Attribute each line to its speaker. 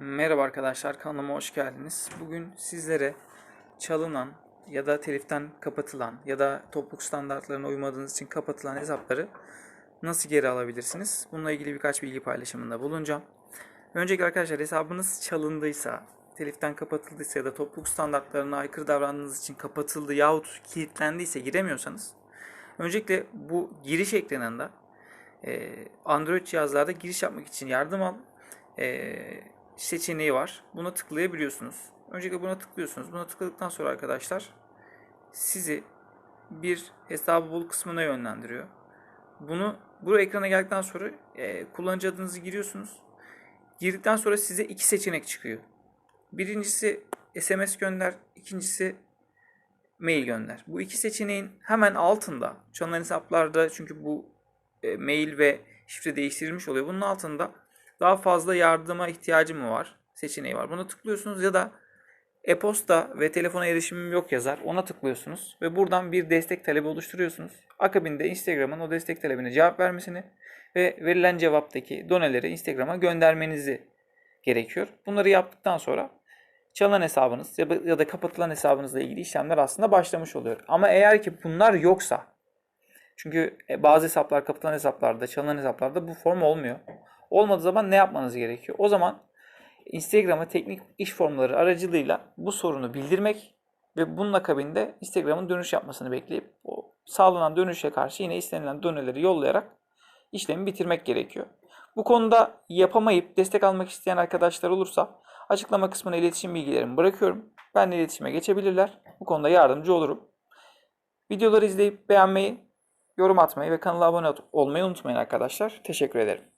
Speaker 1: Merhaba arkadaşlar kanalıma hoş geldiniz. Bugün sizlere çalınan ya da teliften kapatılan ya da topluluk standartlarına uymadığınız için kapatılan hesapları nasıl geri alabilirsiniz? Bununla ilgili birkaç bilgi paylaşımında bulunacağım. Öncelikle arkadaşlar hesabınız çalındıysa, teliften kapatıldıysa ya da topluluk standartlarına aykırı davrandığınız için kapatıldı yahut kilitlendiyse giremiyorsanız öncelikle bu giriş ekranında Android cihazlarda giriş yapmak için yardım al e, seçeneği var. Buna tıklayabiliyorsunuz. Öncelikle buna tıklıyorsunuz. Buna tıkladıktan sonra arkadaşlar sizi bir hesabı bul kısmına yönlendiriyor. Bunu bu ekrana geldikten sonra e, kullanıcı adınızı giriyorsunuz. Girdikten sonra size iki seçenek çıkıyor. Birincisi SMS gönder, ikincisi mail gönder. Bu iki seçeneğin hemen altında çalınan hesaplarda çünkü bu e, mail ve şifre değiştirilmiş oluyor. Bunun altında daha fazla yardıma ihtiyacım mı var seçeneği var. Buna tıklıyorsunuz ya da e-posta ve telefona erişimim yok yazar. Ona tıklıyorsunuz ve buradan bir destek talebi oluşturuyorsunuz. Akabinde Instagram'ın o destek talebine cevap vermesini ve verilen cevaptaki doneleri Instagram'a göndermenizi gerekiyor. Bunları yaptıktan sonra çalınan hesabınız ya da- ya da kapatılan hesabınızla ilgili işlemler aslında başlamış oluyor. Ama eğer ki bunlar yoksa çünkü e, bazı hesaplar kapatılan hesaplarda, çalınan hesaplarda bu form olmuyor. Olmadığı zaman ne yapmanız gerekiyor? O zaman Instagram'a teknik iş formları aracılığıyla bu sorunu bildirmek ve bunun akabinde Instagram'ın dönüş yapmasını bekleyip o sağlanan dönüşe karşı yine istenilen doneleri yollayarak işlemi bitirmek gerekiyor. Bu konuda yapamayıp destek almak isteyen arkadaşlar olursa açıklama kısmına iletişim bilgilerimi bırakıyorum. Benimle iletişime geçebilirler. Bu konuda yardımcı olurum. Videoları izleyip beğenmeyi, yorum atmayı ve kanala abone olmayı unutmayın arkadaşlar. Teşekkür ederim.